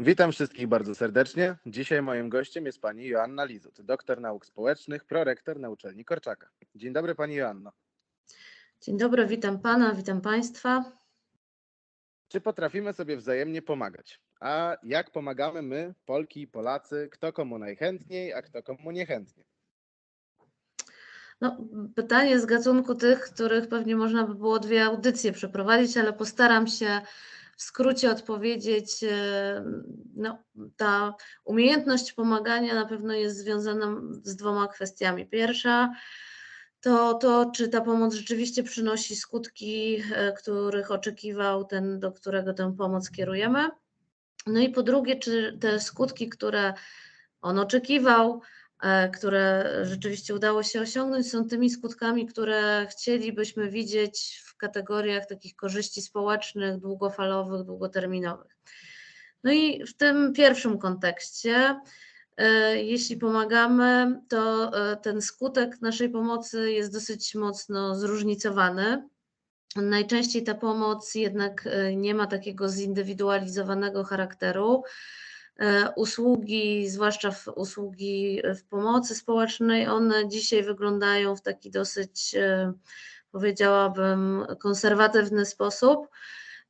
Witam wszystkich bardzo serdecznie. Dzisiaj moim gościem jest pani Joanna Lizut, doktor nauk społecznych, prorektor na uczelni Korczaka. Dzień dobry pani Joanno. Dzień dobry, witam pana, witam państwa. Czy potrafimy sobie wzajemnie pomagać? A jak pomagamy my, Polki i Polacy, kto komu najchętniej, a kto komu niechętnie? No, pytanie z gatunku tych, których pewnie można by było dwie audycje przeprowadzić, ale postaram się w skrócie odpowiedzieć. e, No, ta umiejętność pomagania na pewno jest związana z dwoma kwestiami. Pierwsza to to, czy ta pomoc rzeczywiście przynosi skutki, e, których oczekiwał ten, do którego tę pomoc kierujemy. No i po drugie, czy te skutki, które on oczekiwał, które rzeczywiście udało się osiągnąć, są tymi skutkami, które chcielibyśmy widzieć w kategoriach takich korzyści społecznych, długofalowych, długoterminowych. No i w tym pierwszym kontekście, e, jeśli pomagamy, to e, ten skutek naszej pomocy jest dosyć mocno zróżnicowany. Najczęściej ta pomoc jednak e, nie ma takiego zindywidualizowanego charakteru. E, Usługi, zwłaszcza w usługi w pomocy społecznej, one dzisiaj wyglądają w taki dosyć, e, powiedziałabym, konserwatywny sposób.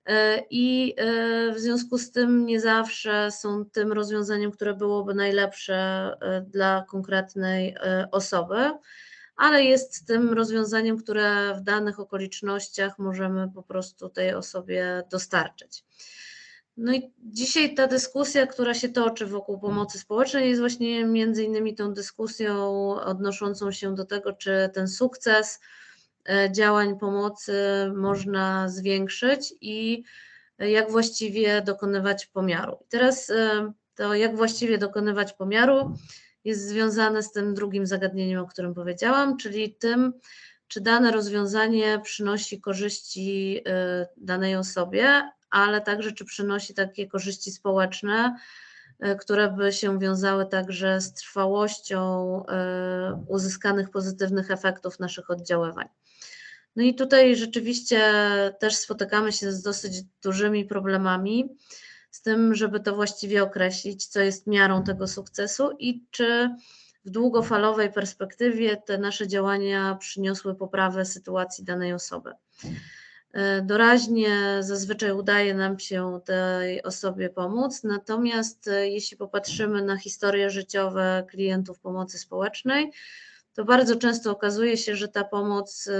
E, I e, w związku z tym nie zawsze są tym rozwiązaniem, które byłoby najlepsze e, dla konkretnej e, osoby ale jest tym rozwiązaniem, które w danych okolicznościach możemy po prostu tej osobie dostarczyć. No i dzisiaj ta dyskusja, która się toczy wokół pomocy społecznej, jest właśnie między innymi tą dyskusją odnoszącą się do tego, czy ten sukces e, działań pomocy można zwiększyć i jak właściwie dokonywać pomiaru. I teraz e, to, jak właściwie dokonywać pomiaru, jest związane z tym drugim zagadnieniem, o którym powiedziałam, czyli tym, czy dane rozwiązanie przynosi korzyści y, danej osobie, ale także czy przynosi takie korzyści społeczne, y, które by się wiązały także z trwałością y, uzyskanych pozytywnych efektów naszych oddziaływań. No i tutaj rzeczywiście też spotykamy się z dosyć dużymi problemami z tym, żeby to właściwie określić, co jest miarą tego sukcesu i czy w długofalowej perspektywie te nasze działania przyniosły poprawę sytuacji danej osoby. E, Doraźnie zazwyczaj udaje nam się tej osobie pomóc, natomiast e, jeśli popatrzymy na historie życiowe klientów pomocy społecznej, to bardzo często okazuje się, że ta pomoc y,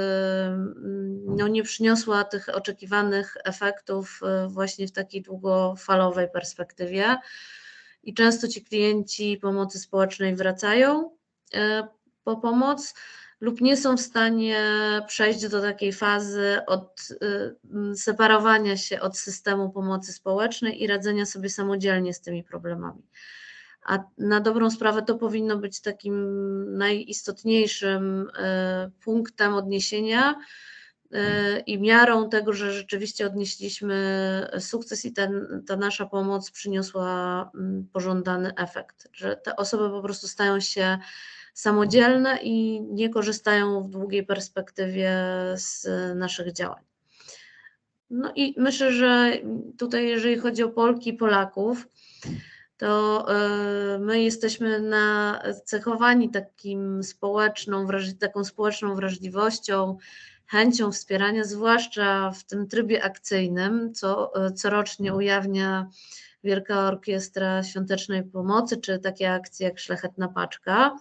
no, nie przyniosła tych oczekiwanych efektów właśnie w takiej długofalowej perspektywie. I często ci klienci pomocy społecznej wracają po pomoc lub nie są w stanie przejść do takiej fazy od separowania się od systemu pomocy społecznej i radzenia sobie samodzielnie z tymi problemami. A na dobrą sprawę to powinno być takim najistotniejszym e, punktem odniesienia e, i miarą tego, że rzeczywiście odnieśliśmy sukces i ten, ta nasza pomoc przyniosła mm, pożądany efekt, że te osoby po prostu stają się samodzielne i nie korzystają w długiej perspektywie z naszych działań. No i myślę, że tutaj, jeżeli chodzi o Polki i Polaków, to e, my jesteśmy nacechowani takim społeczną, taką społeczną wrażliwością, chęcią wspierania, zwłaszcza w tym trybie akcyjnym, co e, corocznie ujawnia Wielka Orkiestra Świątecznej Pomocy, czy takie akcje jak Szlachetna Paczka.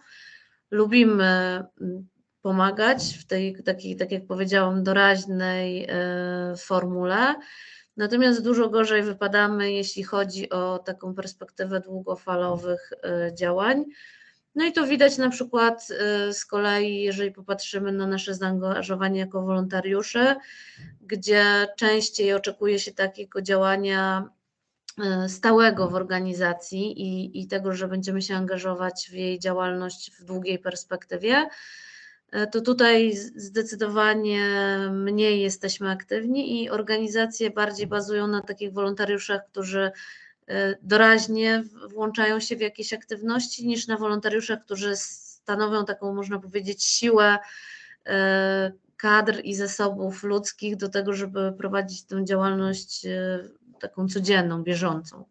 Lubimy mm, pomagać w tej takiej, tak jak powiedziałam, doraźnej e, formule. Natomiast dużo gorzej wypadamy, jeśli chodzi o taką perspektywę długofalowych y, działań. No i to widać na przykład y, z kolei, jeżeli popatrzymy na nasze zaangażowanie jako wolontariusze, gdzie częściej oczekuje się takiego działania stałego w organizacji i, i tego, że będziemy się angażować w jej działalność w długiej perspektywie E, to tutaj zdecydowanie mniej jesteśmy aktywni i organizacje bardziej bazują na takich wolontariuszach, którzy e, doraźnie włączają się w jakieś aktywności, niż na wolontariuszach, którzy stanowią taką, można powiedzieć, siłę e, kadr i zasobów ludzkich do tego, żeby prowadzić tę działalność taką codzienną, bieżącą.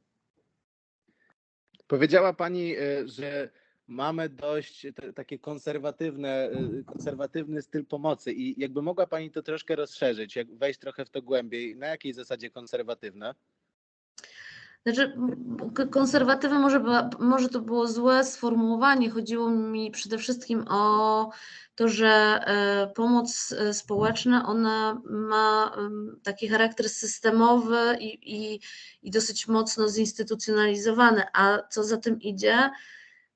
Powiedziała Pani, y, że mamy dość takie konserwatywne, y, konserwatywny styl pomocy i jakby mogła Pani to troszkę rozszerzyć, jak wejść trochę w to głębiej. Na jakiej zasadzie konserwatywne? Znaczy, konserwatywy może, może to było złe sformułowanie. Chodziło mi przede wszystkim o to, że e, pomoc e, społeczna ona ma taki charakter systemowy i, i, i dosyć mocno zinstytucjonalizowany, a co za tym idzie,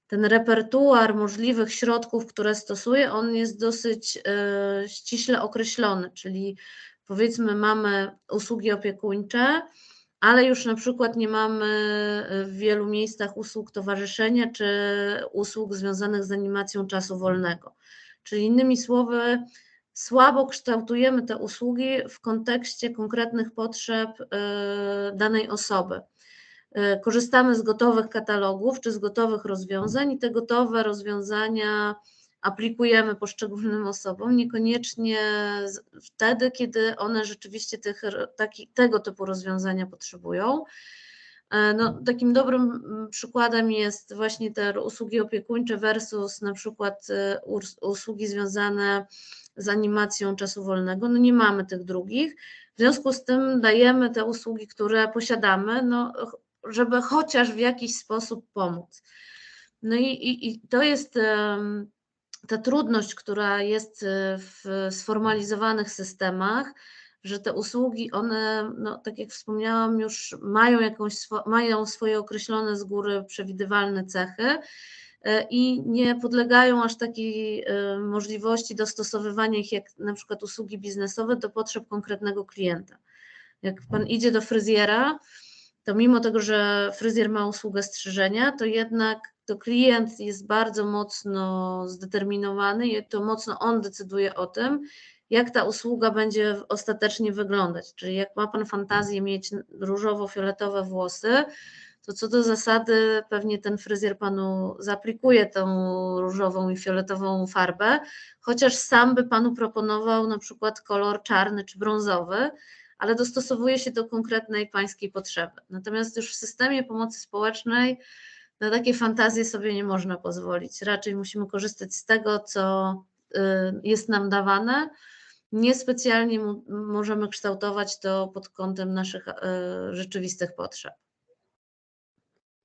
ten repertuar możliwych środków, które stosuje, on jest dosyć e, ściśle określony, czyli powiedzmy mamy usługi opiekuńcze, ale już na przykład nie mamy w wielu miejscach usług towarzyszenia czy usług związanych z animacją czasu wolnego. Czyli innymi słowy, słabo kształtujemy te usługi w kontekście konkretnych potrzeb e, danej osoby. E, Korzystamy z gotowych katalogów czy z gotowych rozwiązań i te gotowe rozwiązania aplikujemy poszczególnym osobom, niekoniecznie wtedy, kiedy one rzeczywiście tych, taki, tego typu rozwiązania potrzebują. E, No, takim dobrym mm, przykładem jest właśnie te usługi opiekuńcze versus na przykład e, usługi związane z animacją czasu wolnego. No nie mamy tych drugich. W związku z tym dajemy te usługi, które posiadamy, no, żeby chociaż w jakiś sposób pomóc. No i, i, i to jest em, ta trudność, która jest e, w sformalizowanych systemach, że te usługi, one, no, tak jak wspomniałam, już mają jakąś, mają swoje określone z góry przewidywalne cechy e, i nie podlegają aż takiej e, możliwości dostosowywania ich jak na przykład usługi biznesowe do potrzeb konkretnego klienta. Jak pan idzie do fryzjera, to mimo tego, że fryzjer ma usługę strzyżenia, to jednak to klient jest bardzo mocno zdeterminowany i to mocno on decyduje o tym, jak ta usługa będzie ostatecznie wyglądać. Czyli jak ma Pan fantazję mieć różowo-fioletowe włosy, to co do zasady pewnie ten fryzjer Panu zaaplikuje tą różową i fioletową farbę, chociaż sam by Panu proponował na przykład kolor czarny czy brązowy, ale dostosowuje się do konkretnej pańskiej potrzeby. Natomiast już w systemie pomocy społecznej na takie fantazje sobie nie można pozwolić. Raczej musimy korzystać z tego, co y, jest nam dawane. Niespecjalnie możemy kształtować to pod kątem naszych y, rzeczywistych potrzeb.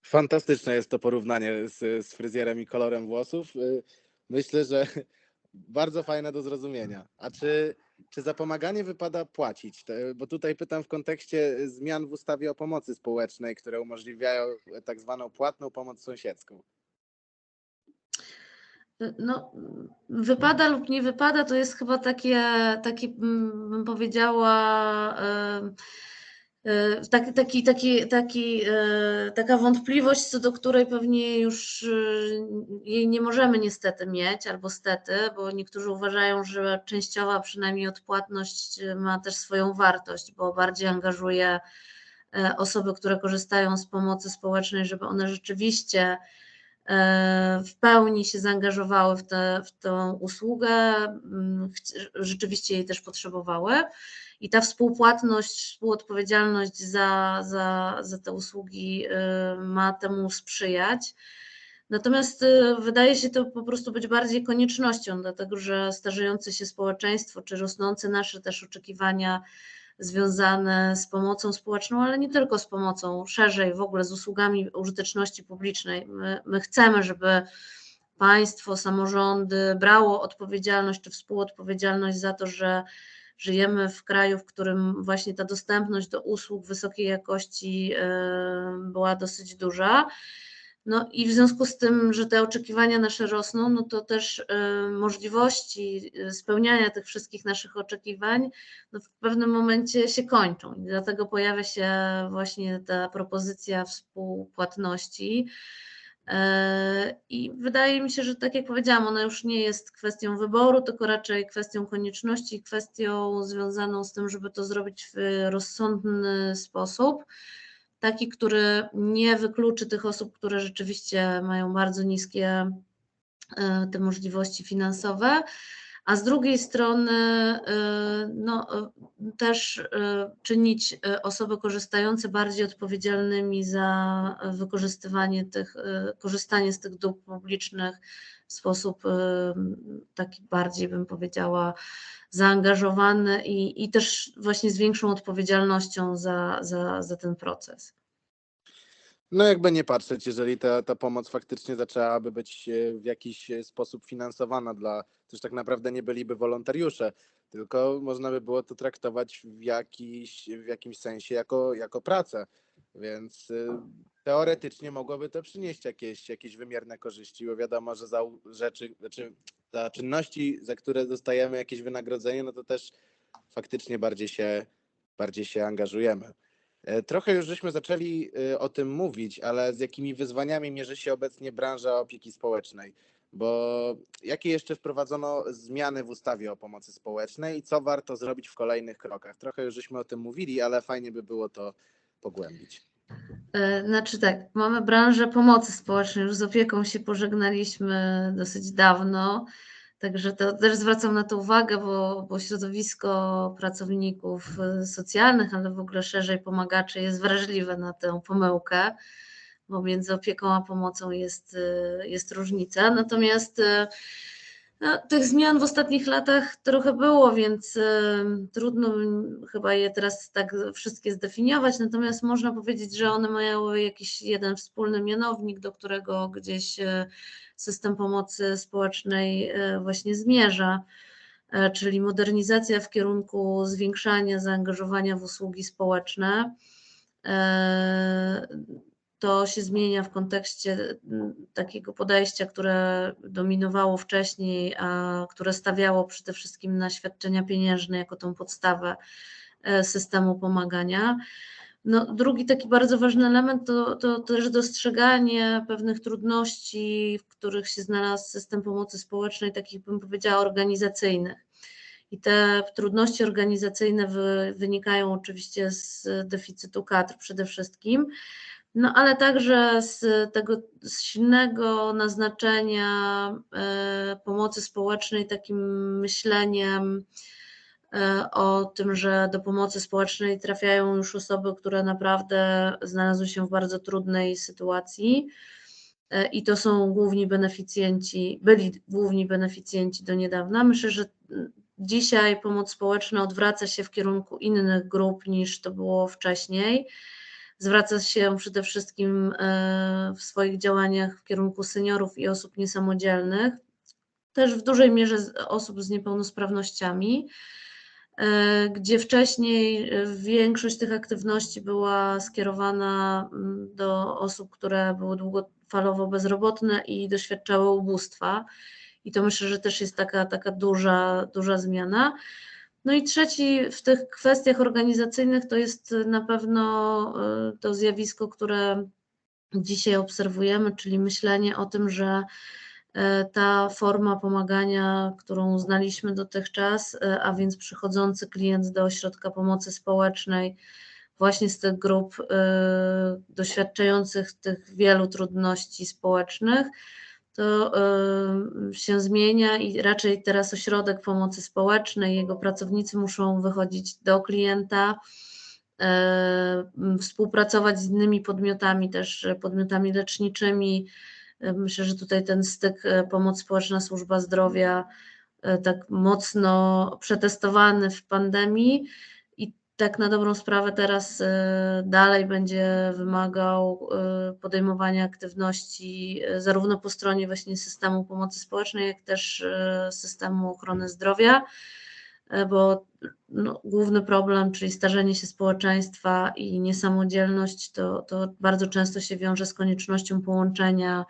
Fantastyczne jest to porównanie z, z fryzjerem i kolorem włosów. Y, Myślę, że bardzo fajne do zrozumienia. A czy, czy za pomaganie wypada płacić? Bo tutaj pytam w kontekście zmian w ustawie o pomocy społecznej, które umożliwiają tak zwaną płatną pomoc sąsiedzką. No, wypada lub nie wypada, to jest chyba takie, takie mm, bym powiedziała, e, taki, taki, taki, taki, e, taka wątpliwość, co do której pewnie już e, jej nie możemy niestety mieć, albo stety, bo niektórzy uważają, że częściowa przynajmniej odpłatność e, ma też swoją wartość, bo bardziej angażuje e, osoby, które korzystają z pomocy społecznej, żeby one rzeczywiście e, w pełni się zaangażowały w, te, w tą usługę, rzeczywiście jej też potrzebowały. I ta współpłatność, współodpowiedzialność za, za, za te usługi e, ma temu sprzyjać. Natomiast e, wydaje się to po prostu być bardziej koniecznością, dlatego że starzejące się społeczeństwo, czy rosnące nasze też oczekiwania związane z pomocą społeczną, ale nie tylko z pomocą, szerzej w ogóle z usługami użyteczności publicznej. My, my chcemy, żeby państwo, samorządy brało odpowiedzialność czy współodpowiedzialność za to, że żyjemy w kraju, w którym właśnie ta dostępność do usług wysokiej jakości e, była dosyć duża. No i w związku z tym, że te oczekiwania nasze rosną, no to też e, możliwości e, spełniania tych wszystkich naszych oczekiwań no w pewnym momencie się kończą. I dlatego pojawia się właśnie ta propozycja współpłatności. I wydaje mi się, że tak jak powiedziałam, ona już nie jest kwestią wyboru, tylko raczej kwestią konieczności, kwestią związaną z tym, żeby to zrobić w rozsądny sposób, taki, który nie wykluczy tych osób, które rzeczywiście mają bardzo niskie e, te możliwości finansowe, a z drugiej strony y, no, też y, czynić y, osoby korzystające bardziej odpowiedzialnymi za wykorzystywanie tych, korzystanie z tych dóbr publicznych w sposób taki bardziej, bym powiedziała, zaangażowany i, i też właśnie z większą odpowiedzialnością za, za, za ten proces. No jakby nie patrzeć, jeżeli ta, ta pomoc faktycznie zaczęłaby być e, w jakiś e, sposób finansowana dla, już tak naprawdę nie byliby wolontariusze, tylko można by było to traktować w, jakiś, w jakimś sensie jako, jako pracę, więc y, teoretycznie mogłoby to przynieść jakieś, jakieś wymierne korzyści, bo wiadomo, że za rzeczy, znaczy za czynności, za które dostajemy jakieś wynagrodzenie, no to też faktycznie bardziej się, bardziej się angażujemy. E, Trochę już żeśmy zaczęli y, o tym mówić, ale z jakimi wyzwaniami mierzy się obecnie branża opieki społecznej? Bo jakie jeszcze wprowadzono zmiany w ustawie o pomocy społecznej i co warto zrobić w kolejnych krokach? Trochę już żeśmy o tym mówili, ale fajnie by było to pogłębić. E, Znaczy tak, mamy branżę pomocy społecznej, już z opieką się pożegnaliśmy dosyć dawno, także to też zwracam na to uwagę, bo, bo środowisko pracowników e, socjalnych, ale w ogóle szerzej pomagaczy jest wrażliwe na tę pomyłkę, bo między opieką a pomocą jest, e, jest różnica. Natomiast e, no, tych zmian w ostatnich latach trochę było, więc e, trudno chyba je teraz tak wszystkie zdefiniować, natomiast można powiedzieć, że one mają jakiś jeden wspólny mianownik, do którego gdzieś e, system pomocy społecznej e, właśnie zmierza, e, czyli modernizacja w kierunku zwiększania zaangażowania w usługi społeczne. E, To się zmienia w kontekście m, takiego podejścia, które dominowało wcześniej, a które stawiało przede wszystkim na świadczenia pieniężne jako tą podstawę e, systemu pomagania. No, drugi taki bardzo ważny element to, to też dostrzeganie pewnych trudności, w których się znalazł system pomocy społecznej, takich bym powiedziała organizacyjnych. I te trudności organizacyjne wy, wynikają oczywiście z deficytu kadr przede wszystkim, no ale także z tego silnego naznaczenia e, pomocy społecznej, takim myśleniem e, o tym, że do pomocy społecznej trafiają już osoby, które naprawdę znalazły się w bardzo trudnej sytuacji. E, I to są główni beneficjenci, byli główni beneficjenci do niedawna. Myślę, że dzisiaj pomoc społeczna odwraca się w kierunku innych grup niż to było wcześniej. Zwraca się przede wszystkim e, w swoich działaniach w kierunku seniorów i osób niesamodzielnych, też w dużej mierze osób z niepełnosprawnościami, e, gdzie wcześniej e, większość tych aktywności była skierowana mm, do osób, które były długofalowo bezrobotne i doświadczały ubóstwa. I to myślę, że też jest taka, taka duża, duża zmiana. No i trzeci w tych kwestiach organizacyjnych to jest na pewno y, to zjawisko, które dzisiaj obserwujemy, czyli myślenie o tym, że y, ta forma pomagania, którą znaliśmy dotychczas, y, a więc przychodzący klient do ośrodka pomocy społecznej, właśnie z tych grup doświadczających tych wielu trudności społecznych, to y, się zmienia i raczej teraz ośrodek pomocy społecznej, jego pracownicy muszą wychodzić do klienta, y, współpracować z innymi podmiotami, też podmiotami leczniczymi. Y, Myślę, że tutaj ten styk pomoc społeczna, służba zdrowia tak mocno przetestowany w pandemii tak na dobrą sprawę teraz y, dalej będzie wymagał y, podejmowania aktywności y, zarówno po stronie właśnie systemu pomocy społecznej, jak też systemu ochrony zdrowia, bo no, główny problem, czyli starzenie się społeczeństwa i niesamodzielność, to, to bardzo często się wiąże z koniecznością połączenia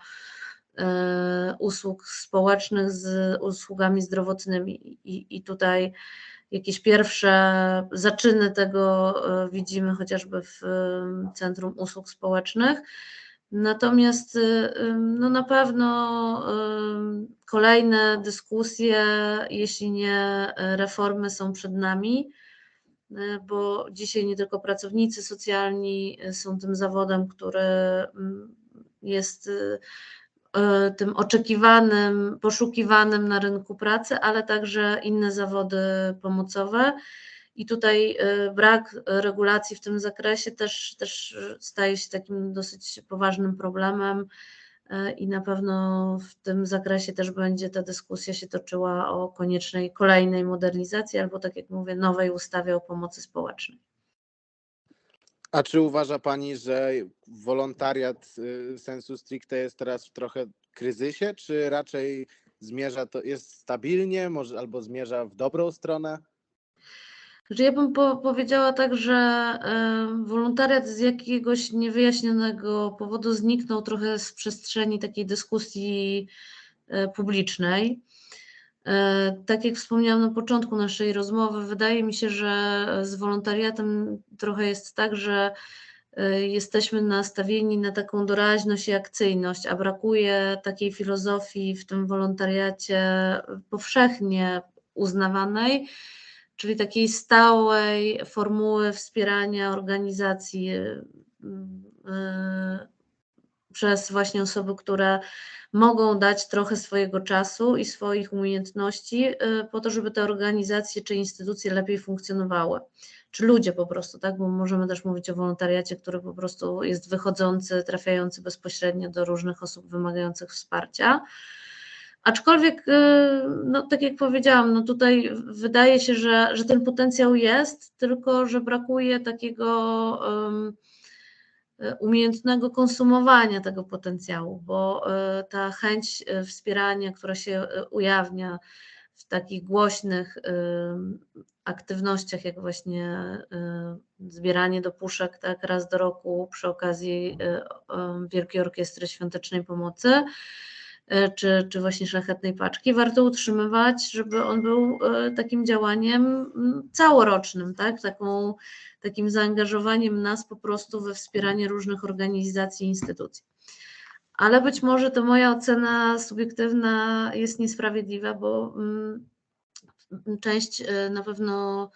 usług społecznych z usługami zdrowotnymi. I, i tutaj jakieś pierwsze zaczyny tego e, widzimy chociażby w e, Centrum Usług Społecznych. Natomiast e, no na pewno kolejne dyskusje, jeśli nie reformy, są przed nami, bo dzisiaj nie tylko pracownicy socjalni są tym zawodem, który jest tym oczekiwanym, poszukiwanym na rynku pracy, ale także inne zawody pomocowe. I tutaj e, brak regulacji w tym zakresie też, też staje się takim dosyć poważnym problemem e, i na pewno w tym zakresie też będzie ta dyskusja się toczyła o koniecznej kolejnej modernizacji albo tak jak mówię, nowej ustawie o pomocy społecznej. A czy uważa Pani, że wolontariat y, sensu stricte jest teraz w trochę kryzysie, czy raczej zmierza to, jest stabilnie, może albo zmierza w dobrą stronę? Że ja bym po, powiedziała tak, że e, wolontariat z jakiegoś niewyjaśnionego powodu zniknął trochę z przestrzeni takiej dyskusji e, publicznej. E, Tak jak wspomniałam na początku naszej rozmowy, wydaje mi się, że z wolontariatem trochę jest tak, że e, jesteśmy nastawieni na taką doraźność i akcyjność, a brakuje takiej filozofii w tym wolontariacie powszechnie uznawanej, czyli takiej stałej formuły wspierania organizacji e, przez właśnie osoby, które mogą dać trochę swojego czasu i swoich umiejętności y, po to, żeby te organizacje czy instytucje lepiej funkcjonowały. Czy ludzie po prostu, tak? Bo możemy też mówić o wolontariacie, który po prostu jest wychodzący, trafiający bezpośrednio do różnych osób wymagających wsparcia. Aczkolwiek, y, no, tak jak powiedziałam, no tutaj wydaje się, że, że ten potencjał jest, tylko że brakuje takiego um, umiejętnego konsumowania tego potencjału, bo y, ta chęć y, wspierania, która się ujawnia w takich głośnych aktywnościach, jak właśnie zbieranie do puszek tak raz do roku przy okazji Wielkiej Orkiestry Świątecznej Pomocy, czy, czy właśnie szlachetnej paczki, warto utrzymywać, żeby on był takim działaniem mm, całorocznym, tak? Taką, takim zaangażowaniem nas po prostu we wspieranie różnych organizacji i instytucji. Ale być może to moja ocena subiektywna jest niesprawiedliwa, bo mm, część na pewno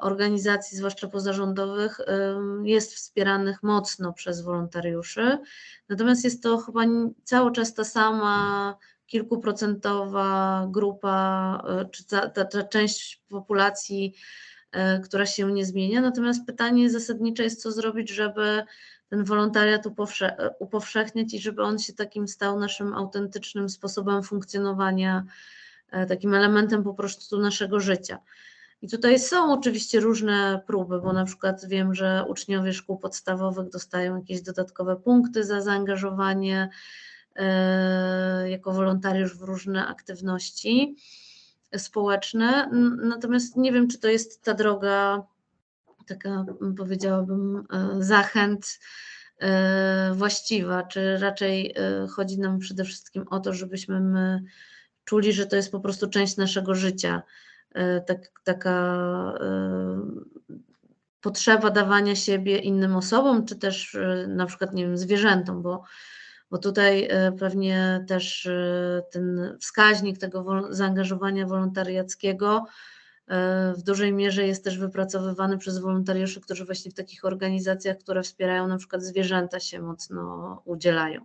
organizacji, zwłaszcza pozarządowych, jest wspieranych mocno przez wolontariuszy. Natomiast jest to chyba cały czas ta sama kilkuprocentowa grupa, czy ta, ta, ta część populacji, która się nie zmienia. Natomiast pytanie zasadnicze jest, co zrobić, żeby ten wolontariat upowsze, upowszechniać i żeby on się takim stał naszym autentycznym sposobem funkcjonowania, takim elementem po prostu naszego życia. I tutaj są oczywiście różne próby, bo na przykład wiem, że uczniowie szkół podstawowych dostają jakieś dodatkowe punkty za zaangażowanie e, jako wolontariusz w różne aktywności społeczne. Natomiast nie wiem, czy to jest ta droga, taka powiedziałabym, e, zachęt e, właściwa, czy raczej chodzi nam przede wszystkim o to, żebyśmy my czuli, że to jest po prostu część naszego życia tak, taka e, potrzeba dawania siebie innym osobom, czy też e, na przykład, nie wiem, zwierzętom, bo, bo tutaj pewnie też ten wskaźnik tego zaangażowania wolontariackiego w dużej mierze jest też wypracowywany przez wolontariuszy, którzy właśnie w takich organizacjach, które wspierają na przykład zwierzęta się mocno udzielają.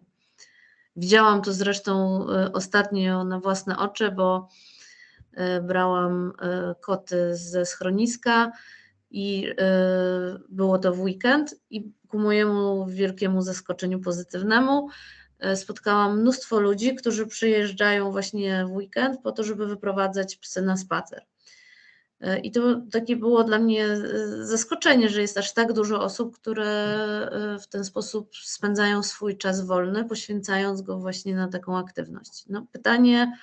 Widziałam to zresztą ostatnio na własne oczy, bo E, brałam e, koty ze schroniska i e, było to w weekend i ku mojemu wielkiemu zaskoczeniu pozytywnemu spotkałam mnóstwo ludzi, którzy przyjeżdżają właśnie w weekend po to, żeby wyprowadzać psy na spacer. I to takie było dla mnie zaskoczenie, że jest aż tak dużo osób, które w ten sposób spędzają swój czas wolny, poświęcając go właśnie na taką aktywność. No, pytanie,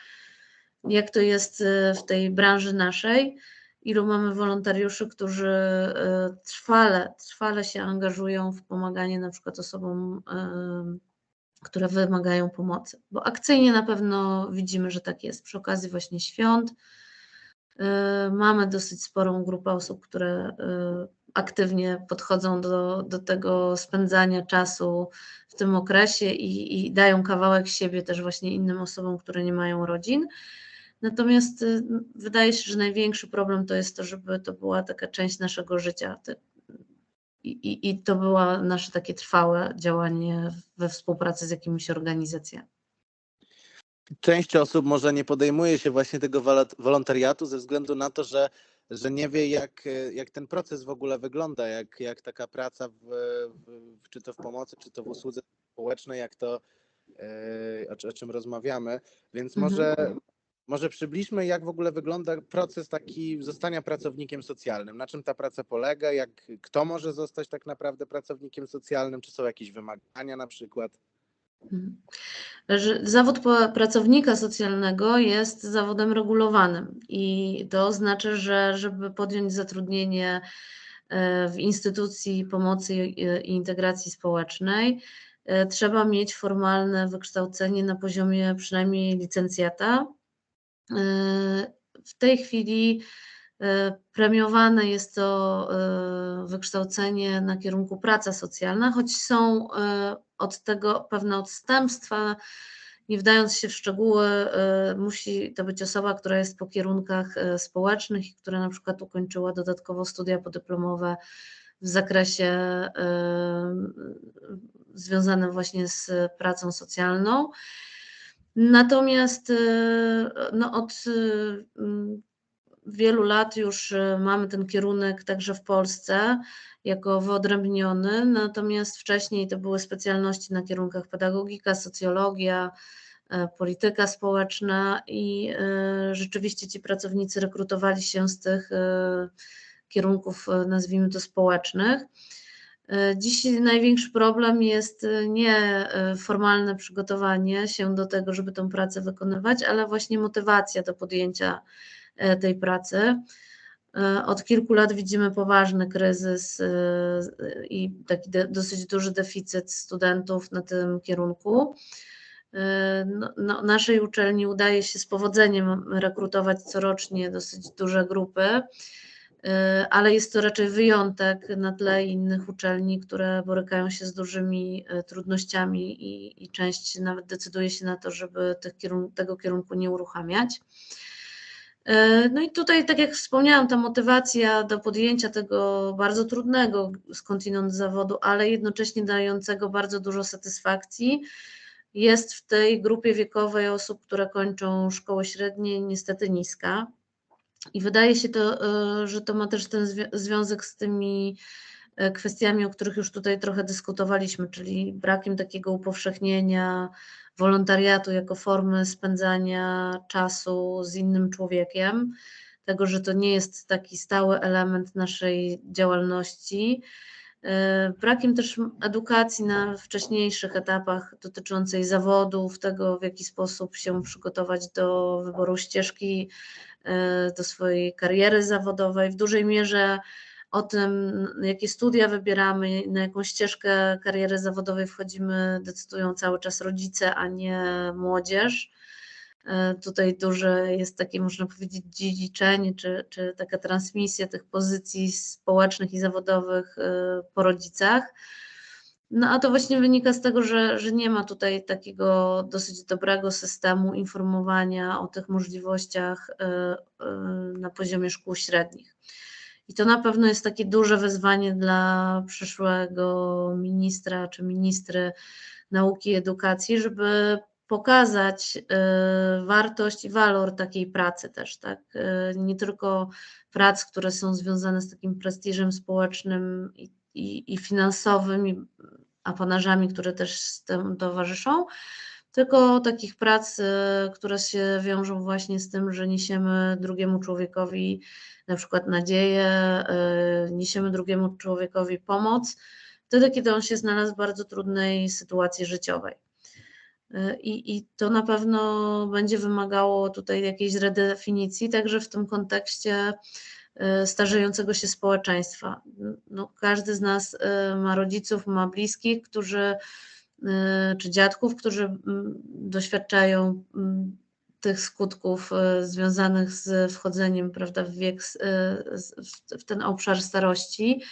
jak to jest y, w tej branży naszej, ilu mamy wolontariuszy, którzy y, trwale, trwale się angażują w pomaganie na przykład osobom, y, które wymagają pomocy. Bo akcyjnie na pewno widzimy, że tak jest. Przy okazji właśnie świąt mamy dosyć sporą grupę osób, które aktywnie podchodzą do, do tego spędzania czasu w tym okresie i, i dają kawałek siebie też właśnie innym osobom, które nie mają rodzin. Natomiast y, wydaje się, że największy problem to jest to, żeby to była taka część naszego życia. i, i, I to było nasze takie trwałe działanie we współpracy z jakimiś organizacjami. Część osób może nie podejmuje się właśnie tego wolo- wolontariatu ze względu na to, że, że nie wie, jak, jak ten proces w ogóle wygląda, jak, jak taka praca, w, w, czy to w pomocy, czy to w usłudze społecznej, jak to, e, o, o czym rozmawiamy. Więc Mhm. Może, przybliżmy, jak w ogóle wygląda proces taki zostania pracownikiem socjalnym. Na czym ta praca polega, jak, kto może zostać tak naprawdę pracownikiem socjalnym, czy są jakieś wymagania na przykład. Mhm. Zawód pracownika socjalnego jest zawodem regulowanym i to oznacza, że żeby podjąć zatrudnienie e, w instytucji pomocy i i integracji społecznej, e, trzeba mieć formalne wykształcenie na poziomie przynajmniej licencjata. E, W tej chwili e, premiowane jest to e, wykształcenie na kierunku praca socjalna, choć są od tego pewne odstępstwa. Nie wdając się w szczegóły, musi to być osoba, która jest po kierunkach społecznych i która na przykład ukończyła dodatkowo studia podyplomowe w zakresie związanym właśnie z pracą socjalną. Natomiast e, no, od e, m, wielu lat już e, mamy ten kierunek także w Polsce jako wyodrębniony, natomiast wcześniej to były specjalności na kierunkach pedagogika, socjologia, polityka społeczna i rzeczywiście ci pracownicy rekrutowali się z tych kierunków, nazwijmy to społecznych. E, Dziś największy problem jest e, nie e, formalne przygotowanie się do tego, żeby tę pracę wykonywać, ale właśnie motywacja do podjęcia tej pracy. Od kilku lat widzimy poważny kryzys i taki dosyć duży deficyt studentów na tym kierunku. No, no, naszej uczelni udaje się z powodzeniem rekrutować corocznie dosyć duże grupy, ale jest to raczej wyjątek na tle innych uczelni, które borykają się z dużymi e, trudnościami i, i część nawet decyduje się na to, żeby kierun- tego kierunku nie uruchamiać. E, No i tutaj, tak jak wspomniałam, ta motywacja do podjęcia tego bardzo trudnego skądinąd zawodu, ale jednocześnie dającego bardzo dużo satysfakcji, jest w tej grupie wiekowej osób, które kończą szkoły średnie, niestety niska. I wydaje się to, e, że to ma też ten zwi- związek z tymi e, kwestiami, o których już tutaj trochę dyskutowaliśmy, czyli brakiem takiego upowszechnienia wolontariatu jako formy spędzania czasu z innym człowiekiem, tego, że to nie jest taki stały element naszej działalności. E, Brakiem też edukacji na wcześniejszych etapach dotyczącej zawodów, tego w jaki sposób się przygotować do wyboru ścieżki, e, do swojej kariery zawodowej. W dużej mierze o tym, jakie studia wybieramy, na jaką ścieżkę kariery zawodowej wchodzimy, decydują cały czas rodzice, a nie młodzież. E, Tutaj duże jest takie, można powiedzieć, dziedziczenie, czy, czy taka transmisja tych pozycji społecznych i zawodowych e, po rodzicach. No a to właśnie wynika z tego, że, że nie ma tutaj takiego dosyć dobrego systemu informowania o tych możliwościach e, na poziomie szkół średnich. I to na pewno jest takie duże wyzwanie dla przyszłego ministra czy ministry nauki i edukacji, żeby pokazać e, wartość i walor takiej pracy też, tak? E, Nie tylko prac, które są związane z takim prestiżem społecznym i, i, i finansowym, i apanażami, które też z tym towarzyszą, tylko takich prac, e, które się wiążą właśnie z tym, że niesiemy drugiemu człowiekowi na przykład nadzieję, niesiemy drugiemu człowiekowi pomoc, wtedy, kiedy on się znalazł w bardzo trudnej sytuacji życiowej. E, I, I to na pewno będzie wymagało tutaj jakiejś redefinicji, także w tym kontekście e, starzejącego się społeczeństwa. No, każdy z nas e, ma rodziców, ma bliskich, którzy, czy dziadków, którzy doświadczają tych skutków związanych z wchodzeniem prawda, w wiek, w ten obszar starości.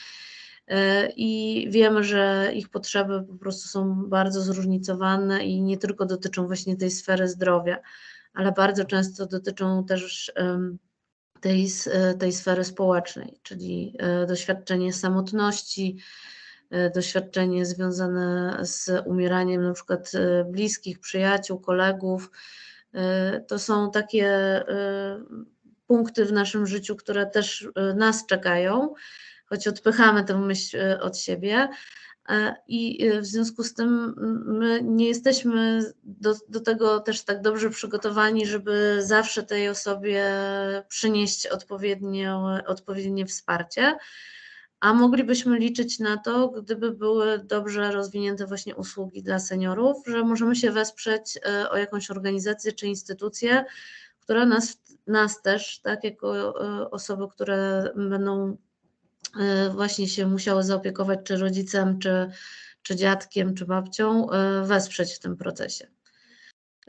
E, I wiemy, że ich potrzeby po prostu są bardzo zróżnicowane i nie tylko dotyczą właśnie tej sfery zdrowia, ale bardzo często dotyczą też tej, e, tej sfery społecznej, czyli e, doświadczenie samotności, doświadczenie związane z umieraniem na przykład bliskich, przyjaciół, kolegów. To są takie punkty w naszym życiu, które też nas czekają, choć odpychamy tę myśl e, od siebie. E, I e, w związku z tym my nie jesteśmy do, do tego też tak dobrze przygotowani, żeby zawsze tej osobie przynieść odpowiednio, odpowiednie wsparcie. A moglibyśmy liczyć na to, gdyby były dobrze rozwinięte właśnie usługi dla seniorów, że możemy się wesprzeć o jakąś organizację czy instytucję, która nas, nas też, tak, jako osoby, które będą właśnie się musiały zaopiekować czy rodzicem, czy, czy dziadkiem, czy babcią, e, wesprzeć w tym procesie.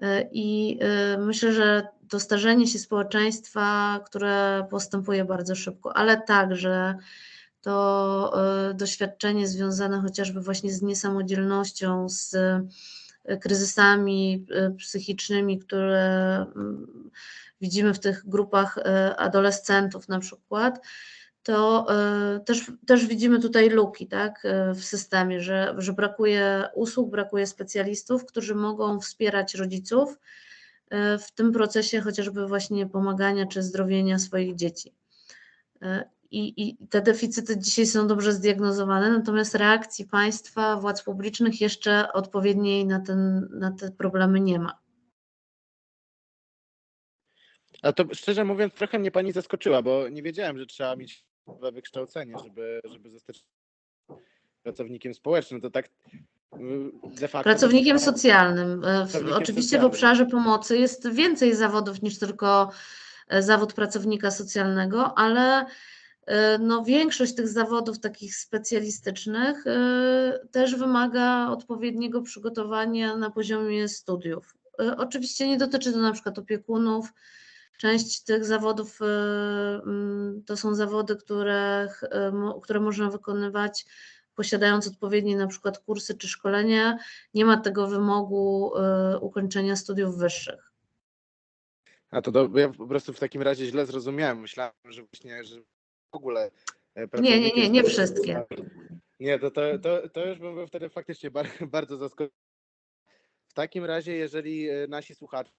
E, I myślę, że to starzenie się społeczeństwa, które postępuje bardzo szybko, ale także to doświadczenie związane chociażby właśnie z niesamodzielnością, z kryzysami psychicznymi, które mm, widzimy w tych grupach adolescentów na przykład, to e, też, też widzimy tutaj luki tak, e, w systemie, że, że brakuje usług, brakuje specjalistów, którzy mogą wspierać rodziców e, w tym procesie chociażby właśnie pomagania czy zdrowienia swoich dzieci. I, I te deficyty dzisiaj są dobrze zdiagnozowane, natomiast reakcji państwa, władz publicznych jeszcze odpowiedniej na, ten, na te problemy nie ma. A to szczerze mówiąc, trochę mnie pani zaskoczyła, bo nie wiedziałem, że trzeba mieć wykształcenie, żeby, żeby zostać pracownikiem społecznym. To tak y, facto. Pracownikiem socjalnym. W- Pracownikiem Oczywiście w socjalnym. obszarze pomocy jest więcej zawodów niż tylko e, zawód pracownika socjalnego, ale no, większość tych zawodów takich specjalistycznych też wymaga odpowiedniego przygotowania na poziomie studiów. Oczywiście nie dotyczy to na przykład opiekunów. Część tych zawodów e, mm, to są zawody, których, e, mo- które można wykonywać posiadając odpowiednie na przykład kursy czy szkolenia, nie ma tego wymogu ukończenia studiów wyższych. A to do, ja po prostu w takim razie źle zrozumiałem. Myślałem, że właśnie, że w ogóle. e, Nie, nie, nie, nie wszystkie. Nie, to, to, to, to już bym był wtedy faktycznie bar, bardzo zaskoczony. W takim razie, jeżeli e, nasi słuchacze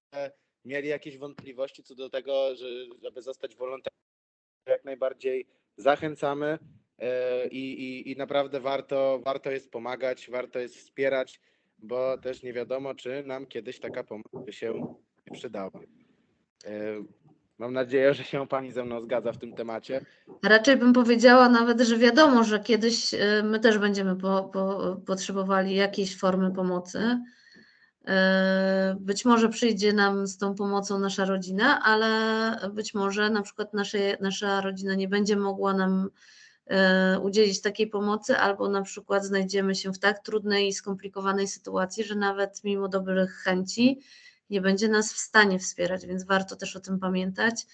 mieli jakieś wątpliwości co do tego, że, żeby zostać wolontariuszem, jak najbardziej zachęcamy e, i, i, i naprawdę warto, warto jest pomagać, warto jest wspierać, bo też nie wiadomo, czy nam kiedyś taka pomoc by się przydała. E, Mam nadzieję, że się Pani ze mną zgadza w tym temacie. Raczej bym powiedziała nawet, że wiadomo, że kiedyś e, my też będziemy po, po, potrzebowali jakiejś formy pomocy. E, Być może przyjdzie nam z tą pomocą nasza rodzina, ale być może na przykład nasze, nasza rodzina nie będzie mogła nam e, udzielić takiej pomocy, albo na przykład znajdziemy się w tak trudnej i skomplikowanej sytuacji, że nawet mimo dobrych chęci nie będzie nas w stanie wspierać, więc warto też o tym pamiętać,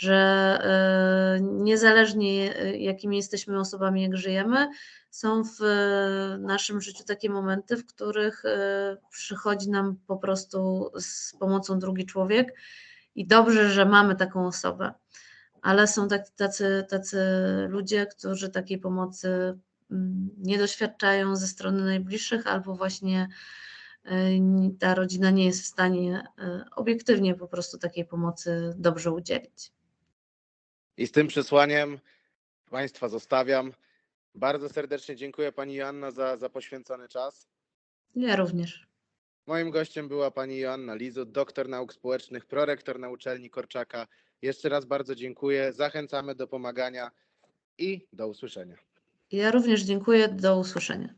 że e, niezależnie e, jakimi jesteśmy osobami, jak żyjemy, są w e, naszym życiu takie momenty, w których przychodzi nam po prostu z pomocą drugi człowiek i dobrze, że mamy taką osobę. Ale są tak, tacy, tacy ludzie, którzy takiej pomocy mm, nie doświadczają ze strony najbliższych, albo właśnie ta rodzina nie jest w stanie obiektywnie po prostu takiej pomocy dobrze udzielić. I z tym przesłaniem Państwa zostawiam. Bardzo serdecznie dziękuję Pani Joanna za, za poświęcony czas. Ja również. Moim gościem była Pani Joanna Lizut, doktor nauk społecznych, prorektor na uczelni Korczaka. Jeszcze raz bardzo dziękuję. Zachęcamy do pomagania i do usłyszenia. Ja również dziękuję. Do usłyszenia.